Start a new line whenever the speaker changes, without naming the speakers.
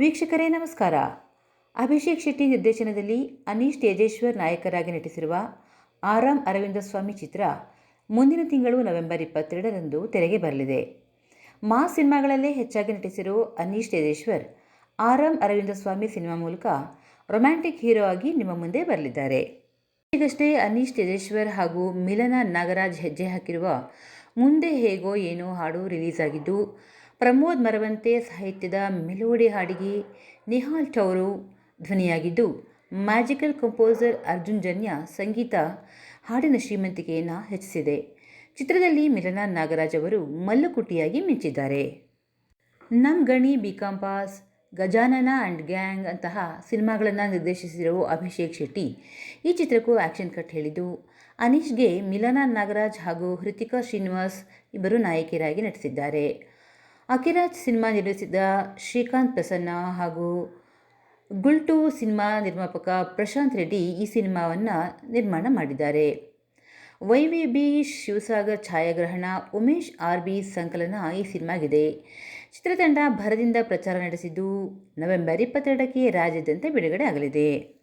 ವೀಕ್ಷಕರೇ, ನಮಸ್ಕಾರ. ಅಭಿಷೇಕ್ ಶೆಟ್ಟಿ ನಿರ್ದೇಶನದಲ್ಲಿ ಅನೀಶ್ ತೇಜೇಶ್ವರ್ ನಾಯಕರಾಗಿ ನಟಿಸಿರುವ ಆರಾಮ್ ಅರವಿಂದ ಸ್ವಾಮಿ ಚಿತ್ರ ಮುಂದಿನ ತಿಂಗಳು ನವೆಂಬರ್ ಇಪ್ಪತ್ತೆರಡರಂದು ತೆರೆಗೆ ಬರಲಿದೆ. ಮಾ ಸಿನಿಮಾಗಳಲ್ಲೇ ಹೆಚ್ಚಾಗಿ ನಟಿಸಿರೋ ಅನೀಶ್ ತೇಜೇಶ್ವರ್ ಆರಾಮ್ ಅರವಿಂದ ಸ್ವಾಮಿ ಸಿನಿಮಾ ಮೂಲಕ ರೊಮ್ಯಾಂಟಿಕ್ ಹೀರೋ ಆಗಿ ನಿಮ್ಮ ಮುಂದೆ ಬರಲಿದ್ದಾರೆ. ಈಗಷ್ಟೇ ಅನೀಶ್ ತೇಜೇಶ್ವರ್ ಹಾಗೂ ಮಿಲನ ನಾಗರಾಜ್ ಹೆಜ್ಜೆ ಹಾಕಿರುವ ಮುಂದೆ ಹೇಗೋ ಏನೋ ಹಾಡು ರಿಲೀಸ್ ಆಗಿದ್ದು ಪ್ರಮೋದ್ ಮರವಂತೆ ಸಾಹಿತ್ಯದ ಮೆಲೋಡಿ ಹಾಡಿಗೆ ನಿಹಾಲ್ ಟೌರು ಧ್ವನಿಯಾಗಿದ್ದು, ಮ್ಯಾಜಿಕಲ್ ಕಂಪೋಸರ್ ಅರ್ಜುನ್ ಜನ್ಯ ಸಂಗೀತ ಹಾಡಿನ ಶ್ರೀಮಂತಿಕೆಯನ್ನು ಹೆಚ್ಚಿಸಿದೆ. ಚಿತ್ರದಲ್ಲಿ ಮಿಲನ ನಾಗರಾಜ್ ಅವರು ಮಲ್ಲುಕುಟ್ಟಿಯಾಗಿ ಮಿಂಚಿದ್ದಾರೆ. Nam Gani BCom pass, Gajanana and gang ಅಂತಹ ಸಿನಿಮಾಗಳನ್ನು ನಿರ್ದೇಶಿಸಿರುವ ಅಭಿಷೇಕ್ ಶೆಟ್ಟಿ ಈ ಚಿತ್ರಕ್ಕೂ ಆ್ಯಕ್ಷನ್ ಕಟ್ ಹೇಳಿದ್ದು, ಅನೀಶ್ಗೆ ಮಿಲನ ನಾಗರಾಜ್ ಹಾಗೂ ಹೃತಿಕಾ ಶ್ರೀನಿವಾಸ್ ಇಬ್ಬರು ನಾಯಕಿಯರಾಗಿ ನಟಿಸಿದ್ದಾರೆ. ಅಕಿರಾಜ್ ಸಿನಿಮಾ ನಿರ್ಮಿಸಿದ ಶ್ರೀಕಾಂತ್ ಪ್ರಸನ್ನ ಹಾಗೂ ಗುಲ್ಟು ಸಿನಿಮಾ ನಿರ್ಮಾಪಕ ಪ್ರಶಾಂತ್ ರೆಡ್ಡಿ ಈ ಸಿನಿಮಾವನ್ನು ನಿರ್ಮಾಣ ಮಾಡಿದ್ದಾರೆ. ವೈ ವಿ ಬಿ ಶಿವಸಾಗರ್ ಛಾಯಾಗ್ರಹಣ, ಉಮೇಶ್ ಆರ್ ಬಿ ಸಂಕಲನ ಈ ಸಿನಿಮಾಗಿದೆ. ಚಿತ್ರತಂಡ ಭರದಿಂದ ಪ್ರಚಾರ ನಡೆಸಿದ್ದು ನವೆಂಬರ್ ಇಪ್ಪತ್ತೆರಡಕ್ಕೆ ರಾಜ್ಯಾದ್ಯಂತ ಬಿಡುಗಡೆ ಆಗಲಿದೆ.